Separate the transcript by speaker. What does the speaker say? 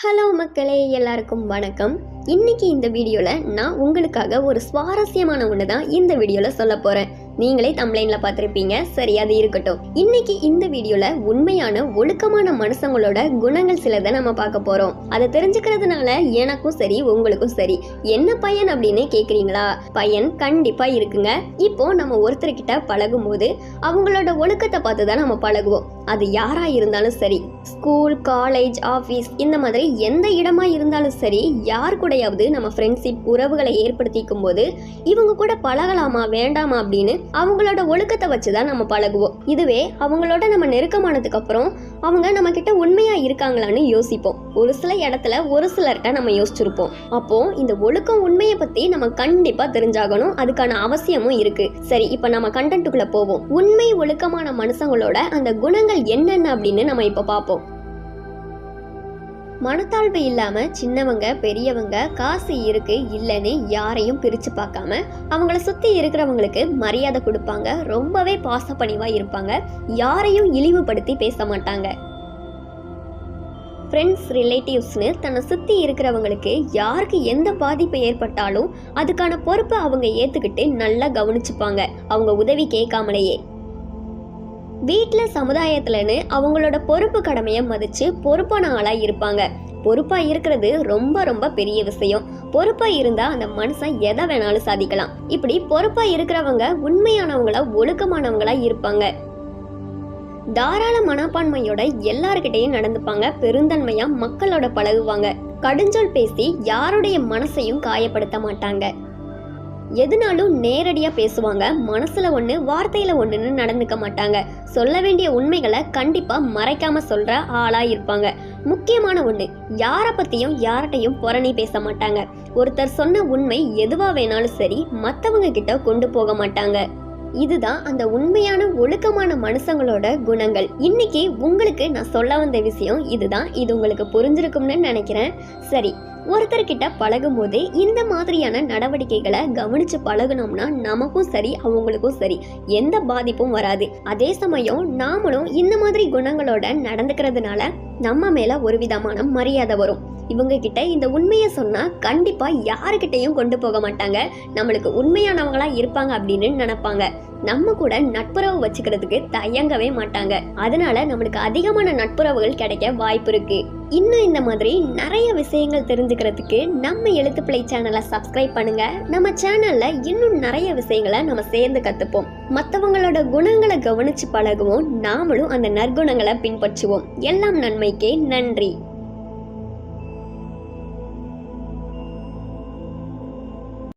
Speaker 1: Hello மக்களே எல்லாருக்கும் வணக்கம். இன்னைக்கு இந்த வீடியோவில் நான் உங்களுக்காக ஒரு சுவாரஸ்யமான ஒன்று தான் இந்த வீடியோவில் சொல்ல போகிறேன் நீங்களே தம்ப்ளைனில் பார்த்துருப்பீங்க. சரி அது இருக்கட்டும். இன்னைக்கு இந்த வீடியோவில் உண்மையான ஒழுக்கமான மனுஷங்களோட குணங்கள் சிலதை நம்ம பார்க்க போகிறோம் அதை தெரிஞ்சுக்கிறதுனால எனக்கும் சரி உங்களுக்கும் சரி. என்ன பையன் அப்படின்னு கேட்குறீங்களா பையன் கண்டிப்பாக இருக்குங்க. இப்போ நம்ம ஒருத்தர்கிட்ட பழகும்போது அவங்களோட ஒழுக்கத்தை பார்த்து தான் நம்ம பழகுவோம். அது யாரா இருந்தாலும் சரி ஸ்கூல் காலேஜ் ஆஃபீஸ் இந்த மாதிரி எந்த இடமா இருந்தாலும் சரி யார் கூடயாவது நம்ம ஃப்ரெண்ட்ஷிப் உறவுகளை ஏற்படுத்திக்கும் போது இவங்க கூட பழகலாமா வேண்டாமா அப்படின்னு அவங்களோட ஒழுக்கத்தை வச்சு தான் நம்ம பழகுவோம். இதுவே அவங்களோட நம்ம நெருக்கமானதுக்கு அப்புறம் அவங்க நம்ம கிட்ட உண்மையா இருக்காங்களான்னு யோசிப்போம். ஒரு சில இடத்துல ஒரு சிலர்கிட்ட நம்ம யோசிச்சிருப்போம். அப்போ இந்த ஒழுக்கம் உண்மையை பத்தி நம்ம கண்டிப்பா தெரிஞ்சாகணும். அதுக்கான அவசியமும் இருக்கு. சரி இப்ப நம்ம கண்டென்ட்டுக்குள்ள போவோம். உண்மை ஒழுக்கமான மனுஷங்களோட அந்த குணங்கள் என்னென்ன அப்படின்னு நம்ம இப்ப பார்ப்போம். மனத்தாழ்வு இல்லாமல் சின்னவங்க பெரியவங்க காசு இருக்கு இல்லைன்னு யாரையும் பிரித்து பார்க்காம அவங்கள சுற்றி இருக்கிறவங்களுக்கு மரியாதை கொடுப்பாங்க. ரொம்பவே பாசப்பணிவாக இருப்பாங்க. யாரையும் இழிவுபடுத்தி பேச மாட்டாங்க. ஃப்ரெண்ட்ஸ் ரிலேட்டிவ்ஸ்னு தன்னை சுற்றி இருக்கிறவங்களுக்கு யாருக்கு எந்த பாதிப்பு ஏற்பட்டாலும் அதுக்கான பொறுப்பை அவங்க ஏற்றுக்கிட்டு நல்லா கவனிச்சுப்பாங்க. அவங்க உதவி கேட்காமலேயே. வீட்டில் சமுதாயத்துலன்னு அவங்களோட பொறுப்பு கடமையை மதித்து பொறுப்பான ஆளாக இருப்பாங்க. பொறுப்பாக இருக்கிறது ரொம்ப ரொம்ப பெரிய விஷயம். பொறுப்பாக இருந்தால் அந்த மனுஷன் எதை வேணாலும் சாதிக்கலாம். இப்படி பொறுப்பாக இருக்கிறவங்க உண்மையானவங்களா ஒழுக்கமானவங்களா இருப்பாங்க. தாராள மனப்பான்மையோட எல்லார்கிட்டையும் நடந்துப்பாங்க. பெருந்தன்மையா மக்களோட பழகுவாங்க. கடுஞ்சொல் பேசி யாருடைய மனசையும் காயப்படுத்த மாட்டாங்க. எதுனாலும் நேரடியாக பேசுவாங்க. மனசில் ஒன்று வார்த்தையில் ஒன்றுன்னு நடந்துக்க மாட்டாங்க. சொல்ல வேண்டிய உண்மைகளை கண்டிப்பாக மறைக்காமல் சொல்கிற ஆளாக இருப்பாங்க. முக்கியமான ஒன்று யாரை பற்றியும் யார்கிட்டையும் புறணி பேச மாட்டாங்க. ஒருத்தர் சொன்ன உண்மை எதுவாக வேணாலும் சரி மற்றவங்க கிட்ட கொண்டு போக மாட்டாங்க. இதுதான் அந்த உண்மையான ஒழுக்கமான மனுஷங்களோட குணங்கள். இன்னைக்கு உங்களுக்கு நான் சொல்ல வந்த விஷயம் இதுதான். இது உங்களுக்கு புரிஞ்சிருக்கும்னு நினைக்கிறேன். சரி ஒருத்தர்கிட்ட பழகும்போது இந்த மாதிரியான நடவடிக்கைகளை கவனிச்சு பழகுனோம்னா நமக்கும் சரி அவங்களுக்கும் சரி. எந்த பாதிப்பும் வராது. அதே சமயம் நாமளும் இந்த மாதிரி குணங்களோட நடந்துக்கிறதுனால நம்ம மேல ஒரு விதமான மரியாதை வரும். இவங்க கிட்ட இந்த உண்மையை சொன்னா கண்டிப்பா யாருக்கிட்டையும் கொண்டு போக மாட்டாங்க. நம்மளுக்கு உண்மையானவங்களா இருப்பாங்க அப்படின்னு நினைப்பாங்க. நம்ம கூட நட்புறவு வச்சுக்கிறதுக்கு தயங்கவே மாட்டாங்க. அதனால நம்மளுக்கு அதிகமான நட்புறவுகள் கிடைக்க வாய்ப்பு இருக்கு. இன்னும் இந்த மாதிரி நிறைய விஷயங்கள் தெரிஞ்சுக்கிறதுக்கு நம்ம எழுத்துப்பிழை சேனலை சப்ஸ்கிரைப் பண்ணுங்க. நம்ம சேனல்ல இன்னும் நிறைய விஷயங்களை நம்ம சேர்ந்து கத்துப்போம். மற்றவங்களோட குணங்களை கவனிச்சு பழகுவோம். நாமளும் அந்த நற்குணங்களை பின்பற்றுவோம். எல்லாம் நன்மைக்கே நன்றி.